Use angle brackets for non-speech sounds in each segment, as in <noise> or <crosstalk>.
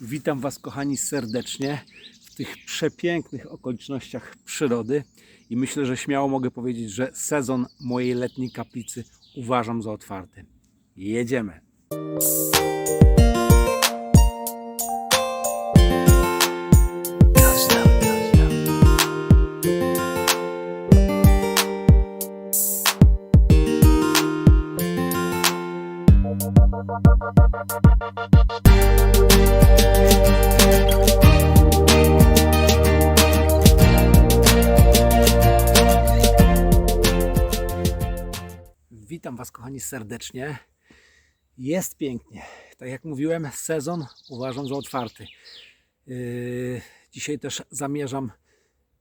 Witam Was, kochani, serdecznie w tych przepięknych okolicznościach przyrody i myślę, że śmiało mogę powiedzieć, że sezon mojej letniej kaplicy uważam za otwarty. Jedziemy! Serdecznie. Jest pięknie. Tak jak mówiłem, sezon uważam za otwarty. Yy, Dzisiaj też zamierzam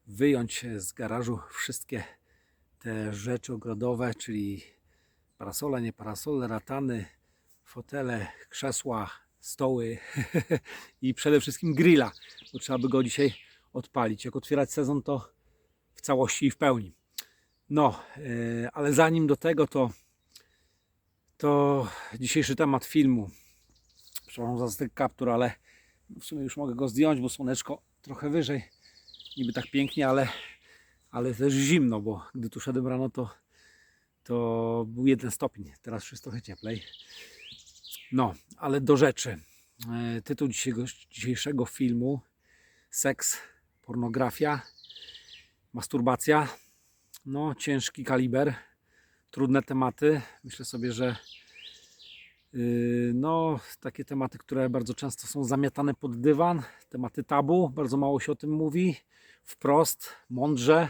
wyjąć z garażu wszystkie te rzeczy ogrodowe, czyli parasole, nie parasole, ratany, fotele, krzesła, stoły <laughs> i przede wszystkim grilla, bo trzeba by go dzisiaj odpalić. Jak otwierać sezon, to w całości i w pełni. No, yy, ale zanim do tego, to, to dzisiejszy temat filmu. Przepraszam za styk kaptur, ale w sumie już mogę go zdjąć, bo słoneczko trochę wyżej. Niby tak pięknie, ale, ale też zimno, bo gdy tu szedłem rano, to, to był jeden stopień. Teraz już jest trochę cieplej. No, ale do rzeczy. E, Tytuł dzisiejszego filmu: Seks, pornografia, masturbacja no, ciężki kaliber, trudne tematy. Myślę sobie, że yy, no, takie tematy, które bardzo często są zamiatane pod dywan, tematy tabu, bardzo mało się o tym mówi, wprost, mądrze.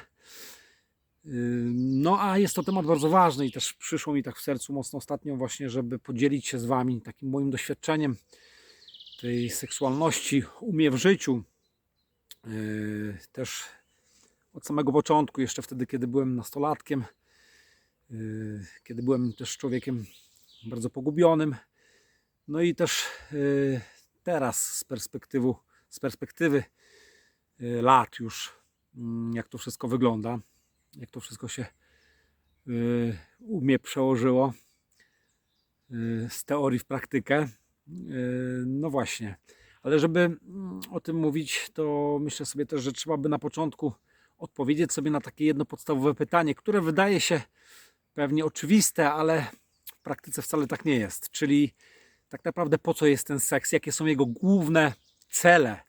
Yy, No, a jest to temat bardzo ważny i też przyszło mi tak w sercu mocno ostatnio właśnie, żeby podzielić się z Wami takim moim doświadczeniem tej seksualności u mnie w życiu. Yy, Też od samego początku, jeszcze wtedy, kiedy byłem nastolatkiem, kiedy byłem też człowiekiem bardzo pogubionym. No i też yy, teraz z perspektywy, z perspektywy yy, lat już, mm, jak to wszystko wygląda, jak to wszystko się u mnie przełożyło z teorii w praktykę. No właśnie. Ale żeby mm, o tym mówić, to myślę sobie też, że trzeba by na początku odpowiedzieć sobie na takie jedno podstawowe pytanie, które wydaje się pewnie oczywiste, ale w praktyce wcale tak nie jest. Czyli tak naprawdę po co jest ten seks, jakie są jego główne cele.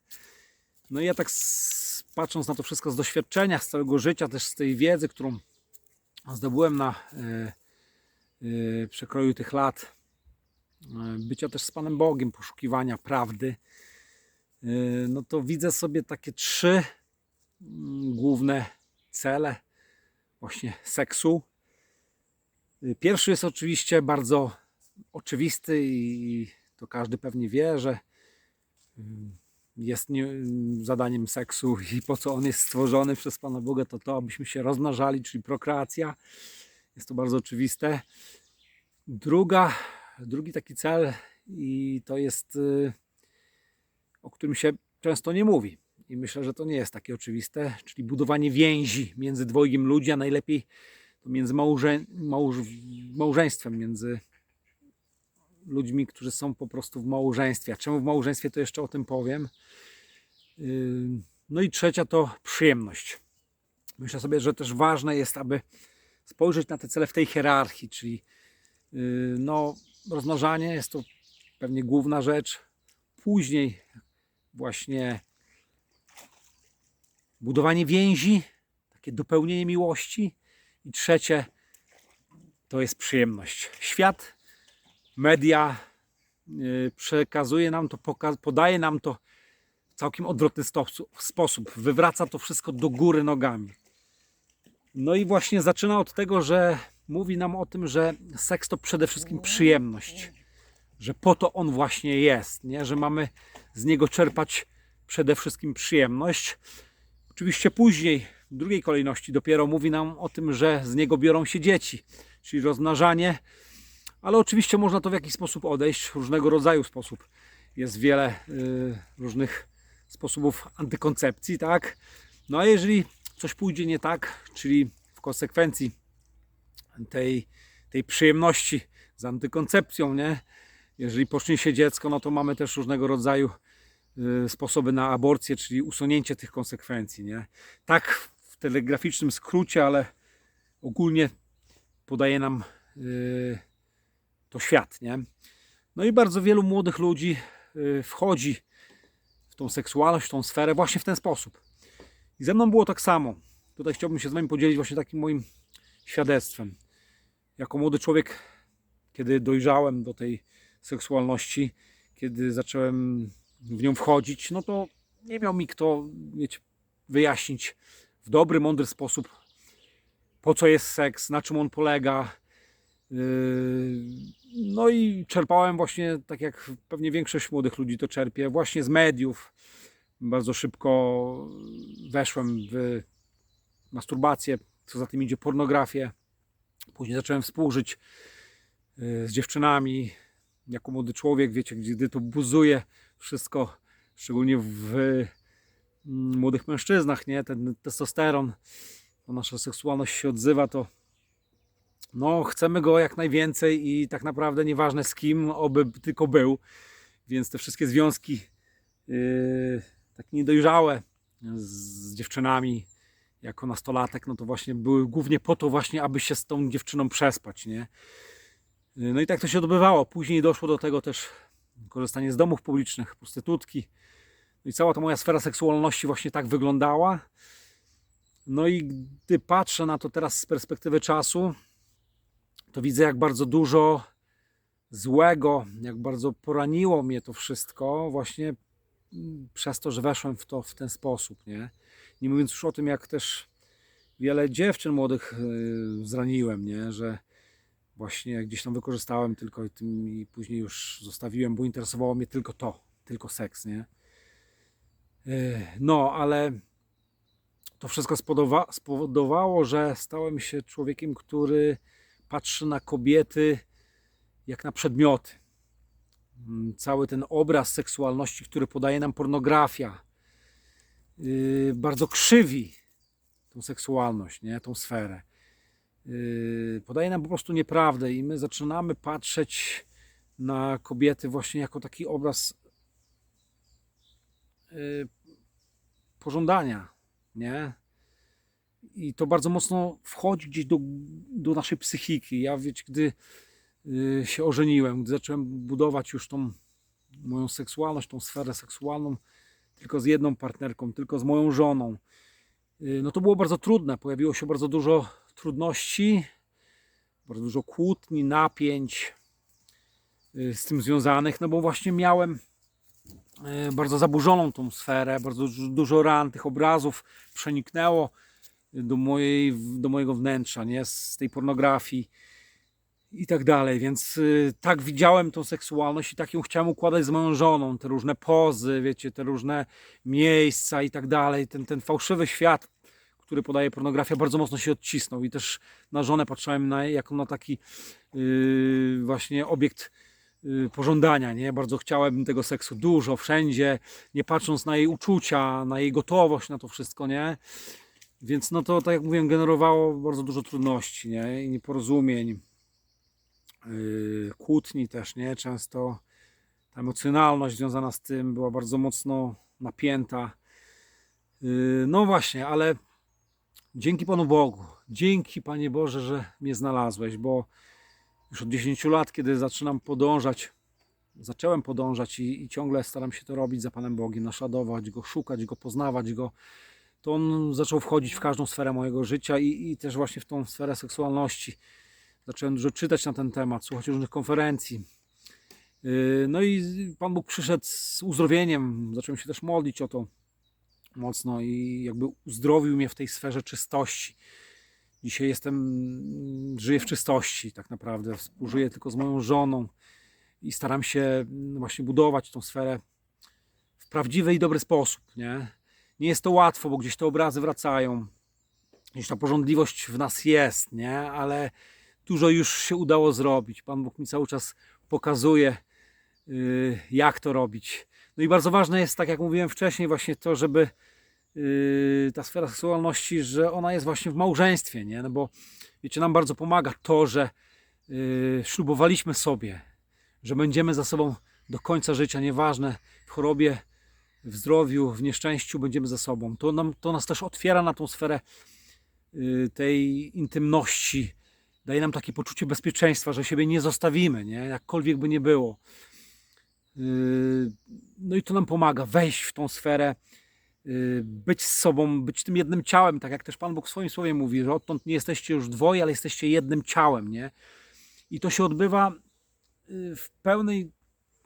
No i ja tak s- patrząc na to wszystko z doświadczenia, z całego życia, też z tej wiedzy, którą zdobyłem na e, e, przekroju tych lat, e, bycia też z Panem Bogiem, poszukiwania prawdy, e, no to widzę sobie takie trzy mm, główne cele właśnie seksu. Y, Pierwszy jest oczywiście bardzo oczywisty i to każdy pewnie wie, że ym, jest ym, zadaniem seksu i po co on jest stworzony przez Pana Boga, to to, abyśmy się rozmnażali, czyli prokreacja. Jest to bardzo oczywiste. Druga, drugi taki cel i to jest, y, o którym się często nie mówi i myślę, że to nie jest takie oczywiste, czyli budowanie więzi między dwojgiem ludzi, a najlepiej to między małże, małż, małżeństwem, między ludźmi, którzy są po prostu w małżeństwie. A czemu w małżeństwie, to jeszcze o tym powiem. Yy, No i trzecia to przyjemność. Myślę sobie, że też ważne jest, aby spojrzeć na te cele w tej hierarchii, czyli yy, no, rozmnażanie jest to pewnie główna rzecz. Później właśnie budowanie więzi, takie dopełnienie miłości. I trzecie to jest przyjemność. Świat, media yy, przekazuje nam to, podaje nam to w całkiem odwrotny sposób. Wywraca to wszystko do góry nogami. No i właśnie zaczyna od tego, że mówi nam o tym, że seks to przede wszystkim przyjemność. Że po to on właśnie jest, nie? że mamy z niego czerpać przede wszystkim przyjemność. Oczywiście później, w drugiej kolejności, dopiero mówi nam o tym, że z niego biorą się dzieci, czyli rozmnażanie, ale oczywiście można to w jakiś sposób odejść, różnego rodzaju sposób. Jest wiele y, różnych sposobów antykoncepcji, tak? No a jeżeli coś pójdzie nie tak, czyli w konsekwencji tej, tej przyjemności z antykoncepcją, nie? Jeżeli pocznie się dziecko, no to mamy też różnego rodzaju y, sposoby na aborcję, czyli usunięcie tych konsekwencji. Nie? Tak w telegraficznym skrócie, ale ogólnie podaje nam y, to świat. Nie? No i bardzo wielu młodych ludzi y, wchodzi w tą seksualność, w tą sferę właśnie w ten sposób. I ze mną było tak samo. Tutaj chciałbym się z Wami podzielić właśnie takim moim świadectwem. Jako młody człowiek, kiedy dojrzałem do tej seksualności, kiedy zacząłem w nią wchodzić, no to nie miał mi kto wyjaśnić w dobry, mądry sposób, po co jest seks, na czym on polega. Yy, No i czerpałem właśnie, tak jak pewnie większość młodych ludzi to czerpie, właśnie z mediów. Bardzo szybko weszłem w masturbację, co za tym idzie pornografię. Później zacząłem współżyć y, z dziewczynami. Jako młody człowiek, wiecie, gdy to buzuje wszystko, szczególnie w młodych mężczyznach, nie? Ten testosteron, to nasza seksualność się odzywa, to no, chcemy go jak najwięcej i tak naprawdę nieważne z kim, oby tylko był. Więc te wszystkie związki yy, tak niedojrzałe z dziewczynami jako nastolatek, no to właśnie były głównie po to właśnie, aby się z tą dziewczyną przespać, nie? No i tak to się odbywało. Później doszło do tego też korzystanie z domów publicznych, prostytutki. I cała ta moja sfera seksualności właśnie tak wyglądała. No i gdy patrzę na to teraz z perspektywy czasu, to widzę jak bardzo dużo złego, jak bardzo poraniło mnie to wszystko właśnie przez to, że weszłem w to w ten sposób, nie? Nie mówiąc już o tym, jak też wiele dziewczyn młodych yy, zraniłem, nie? Że właśnie gdzieś tam wykorzystałem tylko i tym i później już zostawiłem, bo interesowało mnie tylko to, tylko seks, nie? No, ale to wszystko spowodowało, że stałem się człowiekiem, który patrzy na kobiety jak na przedmioty. Mm, Cały ten obraz seksualności, który podaje nam pornografia, yy, bardzo krzywi tą seksualność, nie? tą sferę. Yy, podaje nam po prostu nieprawdę i my zaczynamy patrzeć na kobiety właśnie jako taki obraz yy, pożądania, nie? I to bardzo mocno wchodzi gdzieś do, do naszej psychiki. Ja wiecie, gdy yy, się ożeniłem, gdy zacząłem budować już tą moją seksualność, tą sferę seksualną, tylko z jedną partnerką, tylko z moją żoną. Yy, No to było bardzo trudne. Pojawiło się bardzo dużo trudności, bardzo dużo kłótni, napięć yy, z tym związanych, no bo właśnie miałem bardzo zaburzoną tą sferę, bardzo dużo- ran, tych obrazów przeniknęło do, mojej, do mojego wnętrza, nie? z tej pornografii i tak dalej. Więc y, tak widziałem tą seksualność i tak ją chciałem układać z moją żoną. Te różne pozy, wiecie, te różne miejsca i tak dalej. Ten, ten fałszywy świat, który podaje pornografia, bardzo mocno się odcisnął. I też na żonę patrzyłem na, jako na taki yy, właśnie obiekt pożądania. Nie? Bardzo chciałem tego seksu dużo, wszędzie, nie patrząc na jej uczucia, na jej gotowość, na to wszystko, nie? Więc no to, tak jak mówiłem, generowało bardzo dużo trudności, nie? I nieporozumień yy, kłótni też, nie? Często ta emocjonalność związana z tym była bardzo mocno napięta. Yy, no właśnie, ale dzięki Panu Bogu, dzięki Panie Boże, że mnie znalazłeś, bo już od 10 lat, kiedy zaczynam podążać, zacząłem podążać i, i ciągle staram się to robić za Panem Bogiem, naśladować Go, szukać Go, poznawać Go, to On zaczął wchodzić w każdą sferę mojego życia i, i też właśnie w tą sferę seksualności. Zacząłem dużo czytać na ten temat, słuchać różnych konferencji. Yy, No i Pan Bóg przyszedł z uzdrowieniem. Zacząłem się też modlić o to mocno i jakby uzdrowił mnie w tej sferze czystości. Dzisiaj jestem, żyję w czystości tak naprawdę. Współżyję tylko z moją żoną i staram się mm, właśnie budować tą sferę w prawdziwy i dobry sposób. Nie, nie jest to łatwo, bo gdzieś te obrazy wracają. Gdzieś ta porządliwość w nas jest, nie? Ale dużo już się udało zrobić. Pan Bóg mi cały czas pokazuje, yy, jak to robić. No i bardzo ważne jest, tak jak mówiłem wcześniej, właśnie to, żeby ta sfera seksualności, że ona jest właśnie w małżeństwie, nie? No bo wiecie, nam bardzo pomaga to, że yy, ślubowaliśmy sobie, że będziemy za sobą do końca życia, nieważne w chorobie w zdrowiu, w nieszczęściu będziemy ze sobą. To, nam, to nas też otwiera na tą sferę y, tej intymności. Daje nam takie poczucie bezpieczeństwa, że siebie nie zostawimy, nie? jakkolwiek by nie było. No i to nam pomaga wejść w tą sferę, być z sobą, być tym jednym ciałem, tak jak też Pan Bóg w swoim słowie mówi, że odtąd nie jesteście już dwoje, ale jesteście jednym ciałem, nie? I to się odbywa y, w, pełnej,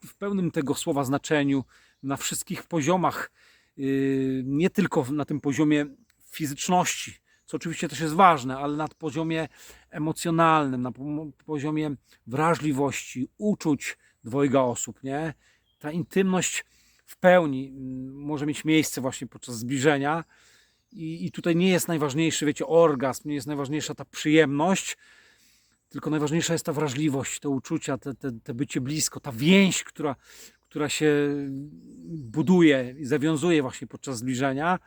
w pełnym tego słowa znaczeniu, na wszystkich poziomach, y, nie tylko na tym poziomie fizyczności, co oczywiście też jest ważne, ale na poziomie emocjonalnym, na po- poziomie wrażliwości, uczuć dwojga osób, nie? Ta intymność w pełni może mieć miejsce właśnie podczas zbliżenia i, i tutaj nie jest najważniejszy, wiecie, orgazm, nie jest najważniejsza ta przyjemność, tylko najważniejsza jest ta wrażliwość, te uczucia, te, te, te bycie blisko, ta więź, która, która się buduje i zawiązuje właśnie podczas zbliżenia.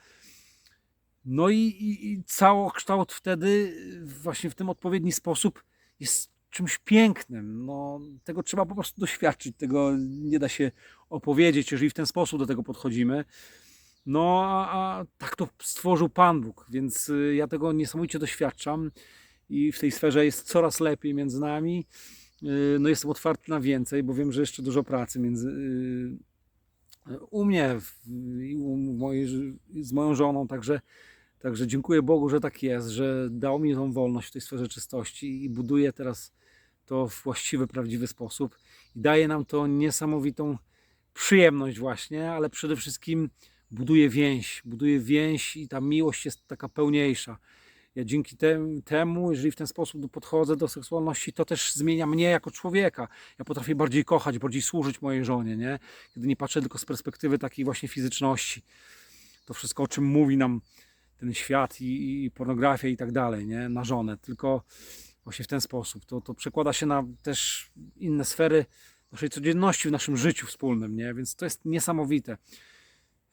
No i, i, i całokształt wtedy właśnie w tym odpowiedni sposób jest czymś pięknym. No, tego trzeba po prostu doświadczyć, tego nie da się opowiedzieć, jeżeli w ten sposób do tego podchodzimy. No, a, tak to stworzył Pan Bóg, więc y, ja tego niesamowicie doświadczam i w tej sferze jest coraz lepiej między nami. Y, No, jestem otwarty na więcej, bo wiem, że jeszcze dużo pracy między, y, u mnie i z moją żoną, także, także dziękuję Bogu, że tak jest, że dał mi tą wolność w tej sferze czystości i buduję teraz to w właściwy, prawdziwy sposób i daje nam to niesamowitą przyjemność właśnie, ale przede wszystkim buduje więź, buduje więź i ta miłość jest taka pełniejsza. Ja dzięki tem, temu, jeżeli w ten sposób podchodzę do seksualności, to też zmienia mnie jako człowieka. Ja potrafię bardziej kochać, bardziej służyć mojej żonie, nie? Kiedy nie patrzę tylko z perspektywy takiej właśnie fizyczności. To wszystko, o czym mówi nam ten świat i, i pornografia i tak dalej, nie? Na żonę. Tylko właśnie w ten sposób. To, to przekłada się na też inne sfery naszej codzienności w naszym życiu wspólnym, nie? Więc to jest niesamowite.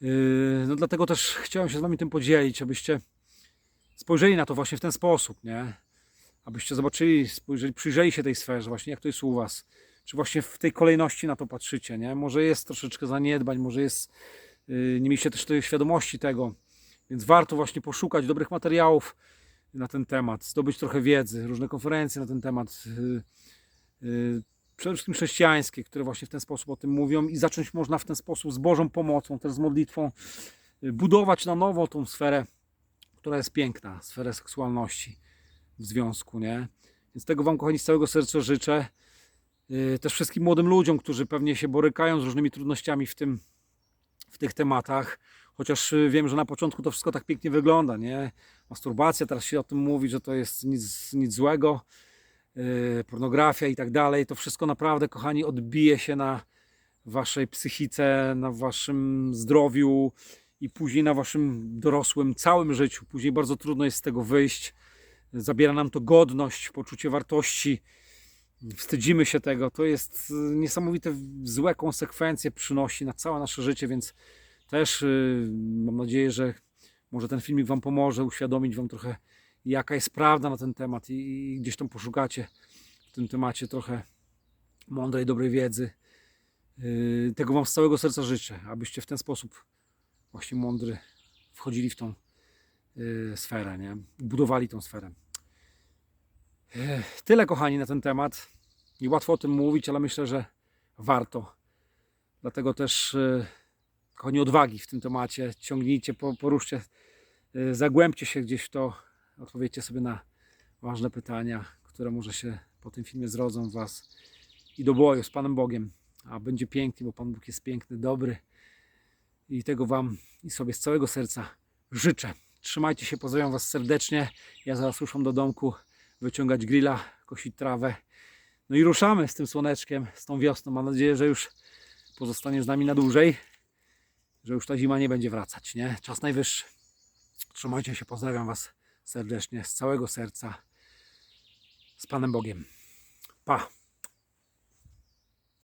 Yy, No dlatego też chciałem się z Wami tym podzielić, abyście spojrzeli na to właśnie w ten sposób, nie? Abyście zobaczyli, spojrzeli, przyjrzeli się tej sferze, właśnie jak to jest u Was. Czy właśnie w tej kolejności na to patrzycie, nie? Może jest troszeczkę zaniedbań, może jest, yy, nie mieliście też tej świadomości tego, więc warto właśnie poszukać dobrych materiałów na ten temat, zdobyć trochę wiedzy, różne konferencje na ten temat. yy, yy, Przede wszystkim chrześcijańskie, które właśnie w ten sposób o tym mówią i zacząć można w ten sposób z Bożą pomocą, też z modlitwą, yy, budować na nowo tą sferę która jest piękna, sferę seksualności w związku, nie? Więc tego Wam, kochani, z całego serca życzę. Też wszystkim młodym ludziom, którzy pewnie się borykają z różnymi trudnościami w, tym, w tych tematach. Chociaż yy, wiem, że na początku to wszystko tak pięknie wygląda, nie? Masturbacja, teraz się o tym mówi, że to jest nic, nic złego. Yy, Pornografia i tak dalej. To wszystko naprawdę, kochani, odbije się na Waszej psychice, na Waszym zdrowiu, i później na waszym dorosłym całym życiu. Później bardzo trudno jest z tego wyjść. Zabiera nam to godność, poczucie wartości. Wstydzimy się tego. To jest y, niesamowite złe konsekwencje przynosi na całe nasze życie, więc też y, mam nadzieję, że może ten filmik wam pomoże uświadomić wam trochę jaka jest prawda na ten temat i, i gdzieś tam poszukacie w tym temacie trochę mądrej, dobrej wiedzy. Y, Tego wam z całego serca życzę, abyście w ten sposób właśnie mądry wchodzili w tą y, sferę, nie? budowali tą sferę. Tyle, kochani, na ten temat. Nie łatwo o tym mówić, ale myślę, że warto. Dlatego też, kochani, odwagi w tym temacie. Ciągnijcie, po- poruszcie, y, zagłębcie się gdzieś w to, odpowiedzcie sobie na ważne pytania, które może się po tym filmie zrodzą w Was i do boju z Panem Bogiem. A będzie pięknie, bo Pan Bóg jest piękny, dobry. I tego Wam i sobie z całego serca życzę. Trzymajcie się, pozdrawiam Was serdecznie. Ja zaraz ruszam do domku wyciągać grilla, kosić trawę. No i ruszamy z tym słoneczkiem, z tą wiosną. Mam nadzieję, że już pozostanie z nami na dłużej, że już ta zima nie będzie wracać, nie? Czas najwyższy. Trzymajcie się, pozdrawiam Was serdecznie z całego serca. Z Panem Bogiem. Pa!